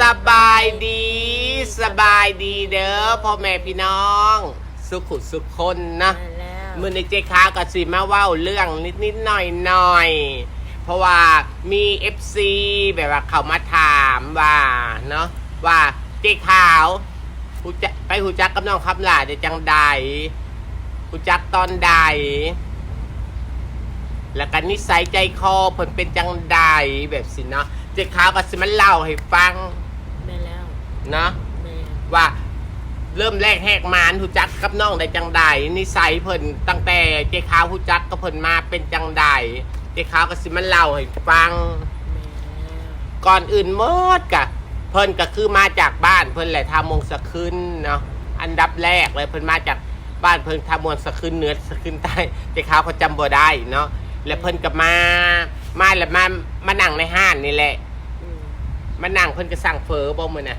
สบายดี สบายดีเด้อพ่อแม่พี่น้อง สุขุสุขคนนะมาแล้วมือในเจค้าก็สิมาเว้าเรื่องนิดนิดๆหน่อยหน่อยๆเพราะว่ามี FC แบบว่าเขามาถามว่าเนาะว่าเจขาวหูจะไปหูจักกับน้องครับหล่าได้จังใดหูจักตอนใด แล้วกันนิสัยใจคอเพิ่นเป็นจังใดแบบสิเนาะเจขาวก็สิมันเล่าให้ฟังมาแล้ว เนาะแม่ว่าเริ่มแรกแหกมานหูจักกับน้องได้จังใดนิสัยเพิ่นตั้งแต่เจ๊ขาวหูจักกับเพิ่นมาเป็นจังใดเจ๊ขาวก็สิมันเล่าให้ฟังแม่แล้วก่อนอื่นหมดกะ เพิ่นก็คือมาจากบ้านเพิ่นแหละทามงสะขึ้นเนาะอันดับแรกเลยเพิ่นมาจากบ้านเพิ่นทามงสะขึ้นเหนือสะขึ้นใต้เจ๊ขาวเขาจำบ่ได้เนาะแล้วเพิ่นก็มา มาแล้วมามานั่งในห้านนี่แหละอืมมานั่งเพิ่นก็สั่งเฟอบ่มื้อน่ะ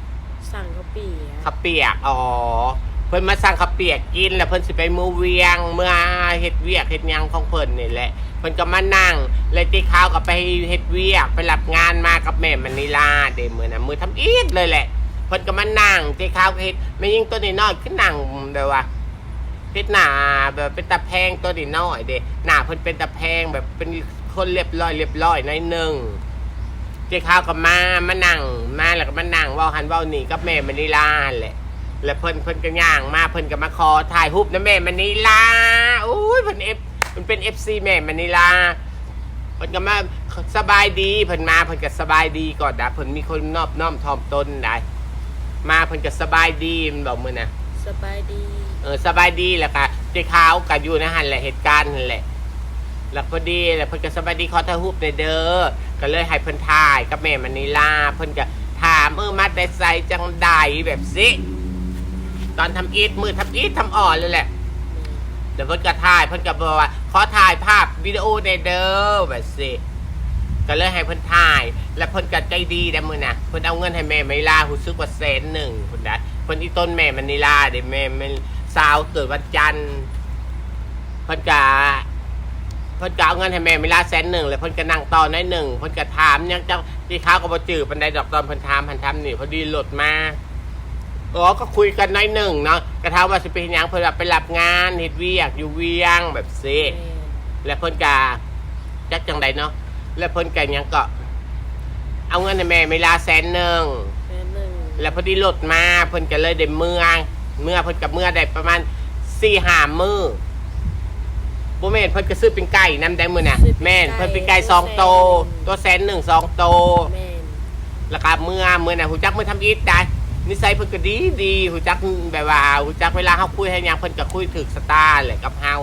สั่งข้าวเปียกข้าวเปียกอ๋อเพิ่นมาสั่งข้าวเปียกกิน แล้วเพิ่นสิไปมือเวียง เมื่อเฮ็ดเวียกเฮ็ดหยังของเพิ่นนี่แหละเพิ่นก็มานั่งแล้วตีข้าวก็ไปเฮ็ดเวียกไปรับงานมากับแม่มณีลาเดมือนะมือทำอีดเลยแหละเพิ่นก็มานั่งตีข้าวก็เฮ็ดแม่ยิ่งตัวน้อยๆขึ้นนั่งแบบว่าเฮ็ดหน้าแบบเป็นตาแพงตัวน้อยๆเด้หน้าเพิ่นเป็นตาแพงแบบเป็นคนเรียบร้อยเรียบร้อยหน้อยหนึง เจ๊ข้าวก็มามานั่งมาแล้วก็มานั่งเว่าหันเว่านี่กับแม่มณีลาแหละแล้วเพิ่นเพิ่นก็ย่างมาเพิ่นก็มาขอถ่ายรูปนะแม่มณีลาอุ้ยเพิ่นเอฟมันเป็นเอฟซีแม่มณีลาเพิ่นก็มาสบายดีเพิ่นมาเพิ่นก็สบายดีก่อนนะเพิ่นมีคนนอบน้อมถ่อมตนได้มาเพิ่นก็สบายดีมันบอกมือนะสบายดีเออสบายดีแหละค่ะเจ๊ขาวก็อยู่นะฮันแหละเหตุการณ์นั่นแหละแล้วพอดีแล้วเพิ่นก็สบายดีขอถ่ายรูปในอยเด้อก็เลยให้เพิ่นถ่ายกับแม่มณีลาเพิ่นก็ถามเออมาแต่ใส่จังใดแบบสิตอนทำอีทมือทำอีททำอ่อนเลยแหละเดี๋ยวเพิ่นก็ถ่ายเพิ่นก็บอกว่าขอถ่ายภาพวิดีโอในอยเด้อแบบสิก็เลยให้เพิ่นถ่าย แล้วเพิ่นก็ใจดีได้มื้อน่ะเพิ่นเอาเงินให้แม่มณีลารู้สึกว่าแสนหนึ่งเพิ่นได้เพิ่นอีต้นแม่มณีลาเด้แม่แม่สาวเกิดวันจันทร์ เพิ่นก็ เพิ่นก็เอาเงินให้แม่มณีลาแสนหนึ่งแล้วเพิ่นก็นั่งต่อน้อยหนึ่งเพิ่นก็ถามยังจังที่เขาก็บ่จื้อปานใดดอกตอนเพิ่นถามเพิ่นถามนี่พอดีโหลดมาอ๋อก็คุยกันน้อยหนึ่งเนาะกระทาว่าสิไปเฮ็ดหยังเพิ่นว่าไปรับงานเฮ็ดเวียกอยู่เวียงแบบสิแม่แล้วเพิ่นกาจักจังใดเนาะแล้วเพิ่นกายังก็ เอาเงินให้แม่เวลาแสนหนึ่งแม่หนึ่งแล้วพอดีรถมาเพิ่นก็เลยได้เมื่อเมื่อเพิ่นกับเมื่อได้ประมาณสี่ห้ามือ บ่แม่นเพิ่นก็ซื้อเป็นไก่นำได้มื้อน่ะแม่นเพิ่นเป็นไก่สองโตวตัวแสนหนึ่งสองโตวแม่นแล้วก็เมื่อเมื่อน่ะหูจักเมื่อทำอีทได้นิสัยเพิ่นก็ดีดีหูจักแบบว่าหูจักเวลาเฮาคุยให้หยังเพิ่นก็คุยถึกสตาร์แหละกับเฮา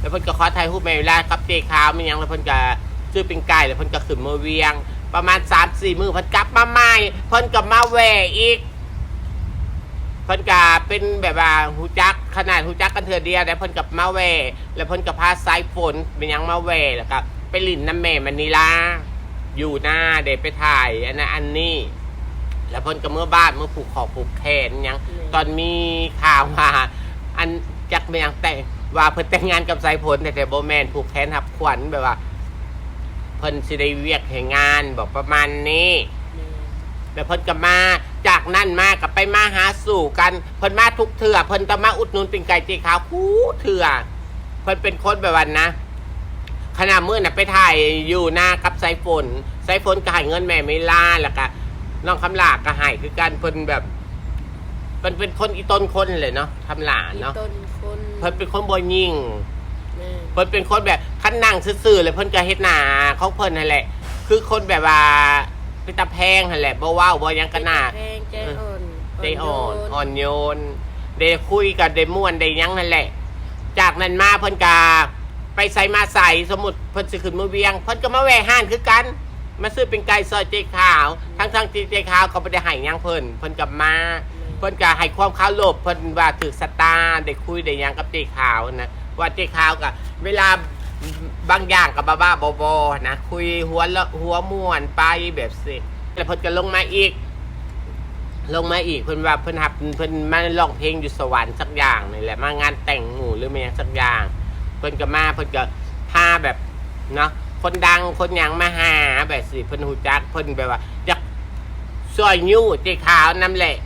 แล้วเพิ่นก็ขอถ่ายรูปแม่เวลากับเจขาวมันหยังแล้วเพิ่นก็ซื้อเป็นไก่แล้วเพิ่นก็ขึ้นมาเวียง ประมาณ3-4มื้อเพิ่นกลับมาใหม่เพิ่นก็มาแหวอีก เพิ่นก็เป็นแบบว่าหูจัก ขนาดหูจักกันเถื่อเดียวแต่เพิ่นกับมาแหวแล้วเพิ่นก็พาสายฝนเป็นหยังมาแหวแล้วก็ไปลินน้ำแม่มันนีลาอยู่หน้าเด็ไปถ่ายอันนั้นอันนี้ แล้วเพิ่นก็เมื่อบ้านเมื่อผูกคอผูกแขนหยังตอนมีข่าวมาอันจักไม่ยังแต่งว่าเพิ่นแต่งงานกับสายฝนแต่แต่โบแมนผูกแขนหับขวัญแบบว่าเพิ่นสิได้เวียกให้งานบอกประมาณนี้แม่แล้วเพิ่นก็มา จากนั่นมากับไปมาหาสู่กันเพิ่นมาทุกเถื่อเพิ่นจะมาอุดหนุนเป็นไก่เจีขาวคู่เถื่อเพิ่นเป็นคนแบบวันนะขณะมื้อน่ะไปถ่ายอยู่หน้ากับสายฝนสายฝนก็ให้เงินแม่ไม่ล่าแล้วก็น้องคำลาก็ให้คือกันเพิ่นแบบเพิ่นเป็นคนอีต้นคนเลยเนาะคำลาอีเนาะต้นคนเพิ่นเป็นคนบ่ยิงแม่เพิ่นเป็นคนแบบคันนั่งซื่อๆเลยเพิ่นก็เฮ็ดหน้าของเพิ่นนั่นแหละ คือคนแบบว่าเป็นตาแพงนั่นแหละบ่เว้าบ่หยังกันหน้าแพงใจอ่อน ได้อ่อนอ่อนโยนได้คุยกับได้ม่วนได้ยังนั่นแหละ จากนั้นมาเพิ่นกาไปใส่มาใส่สมุดเพิ่นสิขึ้นมือเวียงเพิ่นก็มาแวะห้านคือกัน มาซื้อเป็นไก่ซอยเจ๊ขาว ทั้งทั้งที่เจ๊ขาวก็บ่ได้ให้หยังเพิ่นเพิ่นกลับมาเพิ่นก็ให้ความเคารพเพิ่นว่าถือสตาร์ได้คุยได้ยังกับเจ๊ขาวนะว่าเจ๊ขาวก็เวลาบางอย่างกับบ้าๆบอๆนะคุยหัวละหัวม่วนไปแบบสิแล้วเพิ่นก็ลงมาอีก ลงมาอีกเพิ่นว่าเพิ่นหับเพิ่นมาร้องเพลงอยู่สวรรค์สักอย่างนี่แหละมางานแต่งหมู่หรือไม่สักอย่าง เพิ่นก็มาเพิ่นก็พาแบบเนาะคนดังคนหยังมาหาแบบสิเพิ่นหูจักเพิ่นแบบว่าอยากซอยยูเจ๊ขาวน้ำแหละ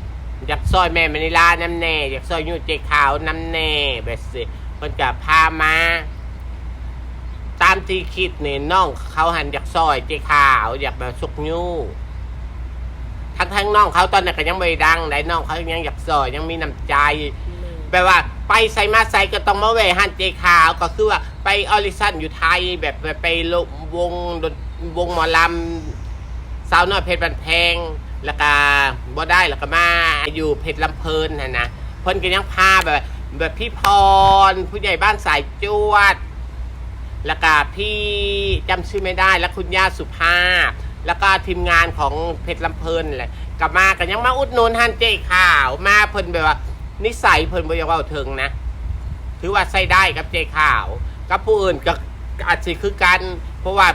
อยากซอยแม่มณีลาน้ำแน่อยากซอยยูเจ๊ขาวน้ำแน่แบบสิเพิ่นก็พามาตามที่คิดเนี่น้องเขาหันอยากซอยเจ๊ขาวอยากแบบสุกยู่ ทั้งทั้งๆน้องเขาตอนนั้นก็ยังไม่ดังได้น้องเขายังอยากซอยยังมีน้ำใจแม่แปลว่าไปใส่มาใส่ก็ต้องมาเวหันเจขาวก็คือว่าไปออริสันอยู่ไทยแบบไปลงวงดนวงหมอลำสาวน้อยเพชรบันแพง แล้วก็บ่ได้แล้วก็มาอยู่เพชรลำเพลินนะนะเพิ่นก็ยังพาแบบแบบพี่พร ผู้ใหญ่บ้านสายจวด แล้วก็พี่จำชื่อไม่ได้แล้วคุณย่าสุภาพ แล้วก็ทีมงานของเพชรลำเพลินแหละกลับมากันยังมาอุดหนุนฮันเจข่าว มาเพิ่นแบบว่า นิสัยเพิ่นบ่อยากเว่าถึงนะ ถือว่าใส่ได้กับเจข่าว กับผู้อื่นก็อาจสิคือกันเพราะว่า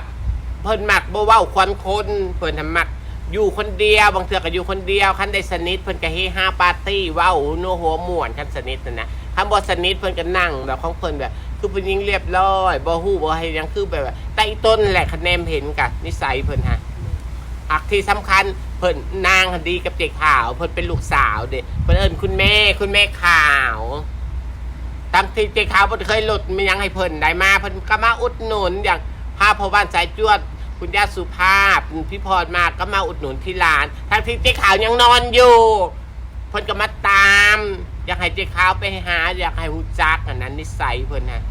เพิ่นมักบ่เว้าควันคนเพิ่นทำมักอยู่คนเดียวบางเทื่อก็อยู่คนเดียวคันได้สนิทเพิ่นก็เฮฮาปาร์ตี้เว้าโนัวหัวม่วนคันสนิทนั่นนะคันบ่สนิทเพิ่นก็นั่งแบบของเพิ่นแบบ คือผู้หญิงเรียบร้อยบ่ฮู้บ่ให้หยังคือแบบว่าใต้ต้นแหละคะแนนเห็นกับนิสัยเพิ่นฮะ อักที่สำคัญเพิ่นนางดีกับเจ๊ขาวเพิ่นเป็นลูกสาวเด็เพิ่นเอิ้นคุณแม่คุณแม่ขาวตั้งที่เจ๊ขาวเพิ่นเคยหลุดมียังให้เพิ่นได้มาเพิ่นก็มาอุดหนุนอย่างพาพ่อบ้านสายจวด คุณย่าสุภาพพี่พรมาก็มาอุดหนุนที่ร้าน ทั้งที่เจ๊ขาวยังนอนอยู่เพิ่นก็มาตาม อยากให้เจ๊ขาวไปหา อยากให้ฮู้จักอันนั้นนิสัยเพิ่นนะ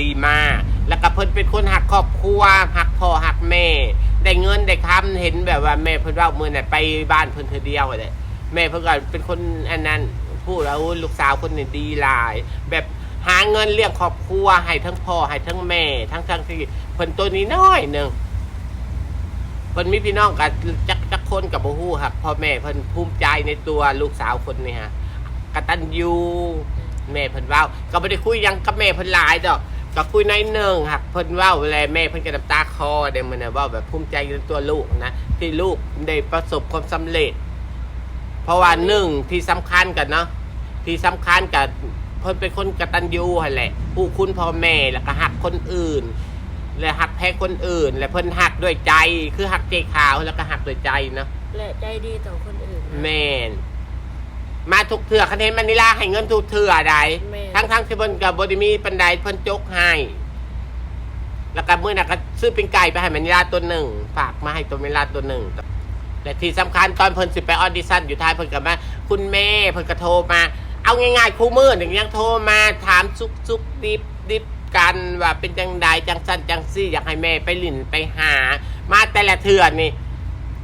ดีมาก แล้วก็เพิ่นเป็นคนหักครอบครัวหักพ่อหักแม่ ได้เงินได้คำเห็นแบบว่าแม่เพิ่นว่ามือน่ะไปบ้านเพิ่นเธอเดียวเลยแม่เพิ่นก็เป็นคนอันนั้นพูดแล้วลูกสาวคนนี้ดีหลาย แบบหาเงินเลี้ยงครอบครัวให้ทั้งพ่อให้ทั้งแม่ ทั้งทั้งที่เพิ่นตัวนี้น้อยหนึ่งเพิ่นมีพี่น้องกันจักจักคนกับบ่ฮู้ครับพ่อแม่เพิ่นภูมิใจในตัวลูกสาวคนนี้ฮะกตัญญูแม่เพิ่นว้าก็ไม่ได้คุยยังกับแม่เพิ่นหลายดอก ก็คุยในอยหนึ่งหักเพิ่นเว่าเวลาแม่เพิ่นก็น้ำตาคอเดี๋ยวมันนะเว่าแบบภูมิใจในตัวลูกนะที่ลูกได้ประสบความสำเร็จ เพราะว่าหนึ่งที่สำคัญกันเนาะที่สำคัญกับเพิ่นเป็นคนกตัญญูหั่นแหละ ผู้คุณพ่อแม่แล้วก็หักคนอื่น และหักแพ้คนอื่น และเพิ่นหักด้วยใจคือหักเจขาวแล้วก็หักด้วยใจเนาะ และใจดีต่อคนอื่นนะแม่นมาทุกเถื่อคะแนนมันนิลาให้เงินทุกเถื่อใด แม่น ทั้งทั้งๆที่เพิ่นกับบไดิมีปันไดเพิ่นจกให้ แล้วก็มื้อน่ะก็ซื้อเป็นไก่ไปให้มันลาตัวหนึ่งฝากมาให้ตัวมันลาตัวหนึ่งและที่สำคัญตอนเพิ่นสิไปออดิชั่นอยู่ท้ายเพิ่นก็มาคุณแม่เพิ่นก็โทรมา เอาง่ายๆครูมือหนึ่งยังโทรมาถามซุกซุกดิบดิบกันว่าเป็นจังใดจังสั้นจังซี่อยากให้แม่ไปหลินไปหา มาแต่ละเถื่อนนี่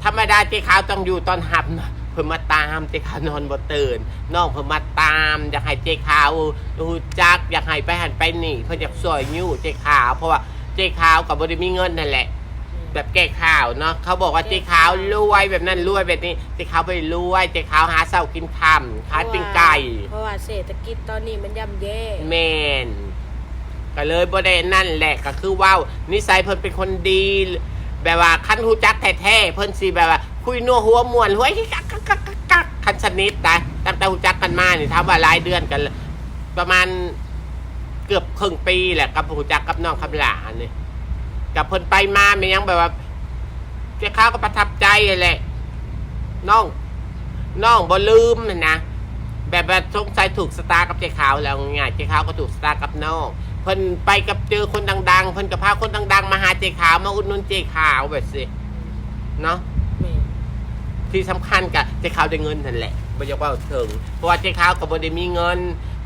ธรรมดาเจ๊ขาวต้องอยู่ตอนหับนะ พิ่นมาตามเจ๊ขาวนอนบ่ตื่นน้องเพิ่นมาตามอยากให้เจ๊ขาวรู้จักอยากให้ไปหันไปนี่เพิ่นอยากสวยยู่เจ๊ขาว เพราะว่าเจ๊ขาวกับบ่ได้มีเงินนั่นแหละ แบบแก้ข่าวเนาะเขาบอกว่าเจ๊ขาวรวยแบบนั้นรวยแบบนี้เจ๊ขาวไปรวยเจ๊ขาวหาเช้ากินค่ำขายปิ้งไก่เพราะว่าเศรษฐกิจตอนนี้มันย่ำแย่แมนก็เลยบ่ได้นั่นแหละก็คือว่านิสัยเพิ่นเป็นคนดี แบบว่าคันหูจักแท้ๆเพิ่นสิแบบว่า คุยนัวหัวมวนหัวกักกักกักกักคันชนิดนะตั้งแต่หูจักกันมานี่ถาว่าหลายเดือนกัน ประมาณเกือบครึ่งปีแหละกับหูจักกับน้องคำหลานี่กับเพิ่นไปมาไมันยังแบบว่าเจ้าข้าวก็ประทับใจแหละน้องน้องบ่ลืมน่ะนะแบบแบบสงสัยถูกสตาร์กับเจ๊ขาวแล้วไงเจ๊ขาวก็ถูกสตาร์กับน้องเพิ่นไปกับเจอคนดัง ๆ เพิ่นก็พาคนดัง ๆ มาหาเจ๊ขาวมาอุดหนุนเจ๊ขาวแบบสิเนาะ ที่สำคัญกับเจ๊ขาวได้เงินนั่นแหละบ่อยากว่าถึงเพราะว่าเจ๊ขาวก็บ่ได้มีเงิน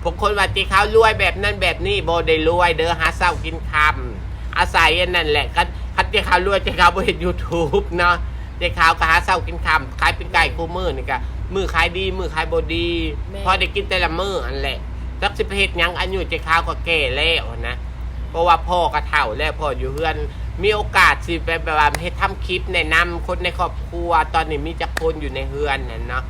พวกคนว่าเจ๊ขาวรวยแบบนั้นแบบนี้บ่ได้รวย เด้อหาเช้ากินค่ำอาศัยอันนั่นแหละคันคันเจ๊ขาวรวยเจ๊ขาวบ่เห็น YouTube เนาะเจ๊ขาวก็หาเช้ากินค่ำขายเป็นไก่คู่มือนี่ก็มือขายดีมือขายบ่ดีพอได้กินแต่ละมื้ออันแหละจักสิไปเฮ็ดหยังอายุเจ๊ขาวก็แก่แล้วนะ เพราะว่าพ่อก็เฒ่าแล้วพ่ออยู่เฮือน มีโอกาสสิไปแบบว่าเฮ็ดทำคลิปแนะนำคนในครอบครัว ตอนนี้มีจักคนอยู่ในเฮือนนั่นเนาะ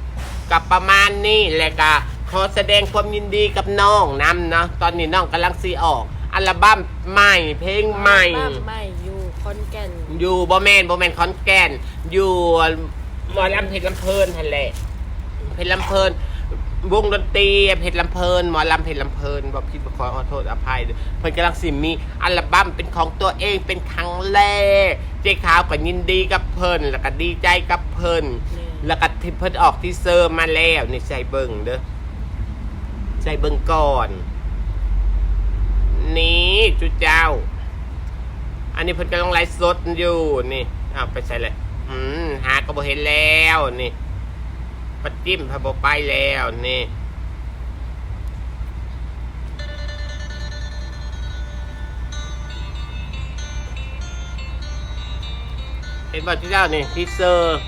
กับประมาณนี้แหละก็ขอแสดงความยินดีกับน้องนำเนาะตอนนี้น้องกำลังสิออกอัลบั้มใหม่ เพลงใหม่ บ้านใหม่อยู่คอนแก่นอยู่บ่แมนบ่แมนขอนแก่น อยู่หมอลำเพชรลำเพลินทันแหละเพชรลำเพลิน วงดนตรีเพชรลำเพลินหมอลำเพชรลำเพลินบอกผิดขอขอโทษอภัยด้วยเพิ่นกำลังสิมีอัลบั้มเป็นของตัวเองเป็นครั้งแรก เจ๊ขาวก็ยินดีกับเพิ่นแล้วก็ดีใจกับเพิ่นแม่แล้วก็ที่เพิ่นออกที่เซอร์มาแล้วนี่ใส่เบิ่งเด้อใส่เบิ่งก่อน นี่จุเจ้า อันนี้เพิ่นกำลังไลฟ์สดอยู่นี่เอาไปใส่เลยอืมหาก็บ่เห็นแล้วนี่ ปัดจิ้มพะบ่ไปแล้วนี่เห็นบอกที่เจ้านี่ที่เซอร์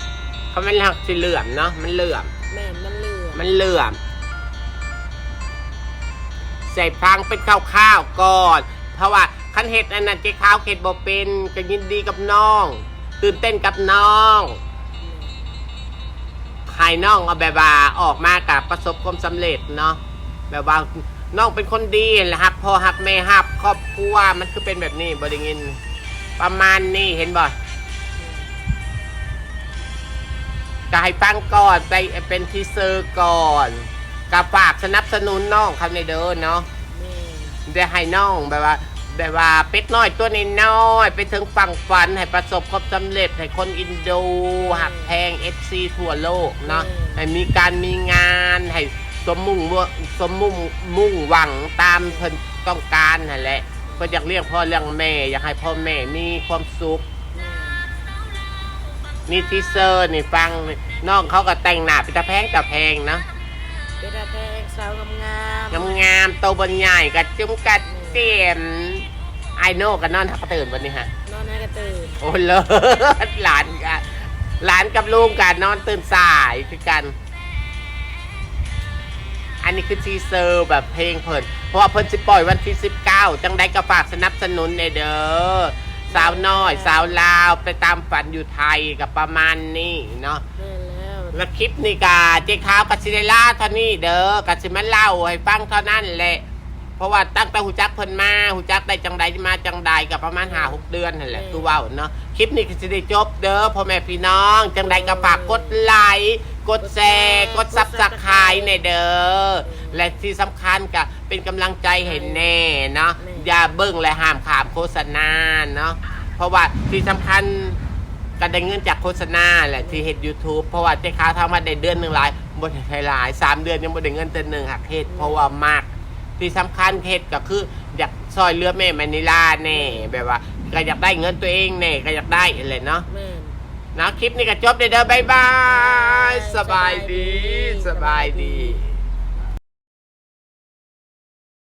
เขาไม่หักสีเหลื่อมเนาะมันเหลื่อม แม่มันเหลือมันเหลื่อม ใส่พังเป็นข้าวๆก่อน เพราะว่าคันเห็ดอันนั้นเจ๊ข้าวเห็ดบ่เป็นก็ยินดีกับน้อง ตื่นเต้นกับน้อง ใครน้องเอาแบบว่าออกมากับประสบความสำเร็จเนาะแบบว่าน้องเป็นคนดีแหละครับพ่อฮักแม่ฮักครอบครัวมันคือเป็นแบบนี้บริงินประมาณนี้เห็นบ่ก็ให้ฟังก่อนไปเป็นทีเซอร์ก่อนกับฝากสนับสนุนน้องคำในเด้อเนาะแม่ได้ให้น้องแบบว่า แบบว่าเป็ดน้อยตัวนี้น้อยๆไปถึงฝั่งฝันให้ประสบความสำเร็จให้คนอินโดหักแพงเอฟซีทั่วโลกเนาะให้มีการมีงานให้สมมุ่งมั่วสมมุ่งมุ่งหวังตามเพิ่นต้องการนั่นแหละเพิ่นอยากเลี้ยงพ่อเลี้ยงแม่ อยากให้พ่อแม่มีความสุขแม่นี่ทีเซอร์นี่ฟังน้องเขาก็แต่งหน้าเป็นตาแพงตาแพงเนาะเป็นอาแพงสาวงามงามงามๆโตบนใหญ่กัดจุ้มกัดเตียม ไอโน่กันนอนทักตื่นวันนี้ฮะ นอนให้กระตื่นโอ้เลิศหลานกันหลานกับลุงกันนอนตื่นสายคือกัน อันนี้คือทีเซอร์แบบเพลงเพิ่นเพราะว่าเพิ่นสิปล่อยวันที่ 19 จังได้ก็ฝากสนับสนุนในเด้อสาวน้อย สาวลาวไปตามฝันอยู่ไทยกับประมาณนี้เนาะแม่แล้วแล้วคลิปนี่กาเจ๊ขาวกับซิเดล่าเท่านี้เด้อกับสิมาเล่าให้ฟังเท่านั้นแหละ เพราะว่าตั้งแต่หูจักเพิ่นมาหูจักได้จังใดมาจังใดกับประมาณห้าหกเดือนนั่นแหละคือเว่าเนาะคลิปนี้ก็สิได้จบเด้อพ่อแม่พี่น้อง จังใดก็ฝากกดไลค์กดแชร์กดซับสไครต์ในเด้อและที่สำคัญก็เป็นกำลังใจให้แน่เนาะอย่าเบิ่งและห้ามขามโฆษณาเนาะเพราะว่าที่สำคัญ ก็ได้เงินจากโฆษณาแหละที่เฮ็ด YouTube เพราะว่าเจ๊ค้าทำมาได้เดือนหนึ่งหลายบ่ได้ใช้หลายสามเดือนยังบ่ได้เงินเดือนหนึ่งหักเฮ็ดเพราะว่ามาก ที่สำคัญเฮ็ดก็คือ อยากซอยเรือแม่มานิลาแน่แบบว่าก็อยากได้เงินตัวเองแน่ก็อยากได้อะไรเนาะแม่นะคลิปนี้ก็จบเด้อเด้อบ๊ายบาย สบายดีสบายดี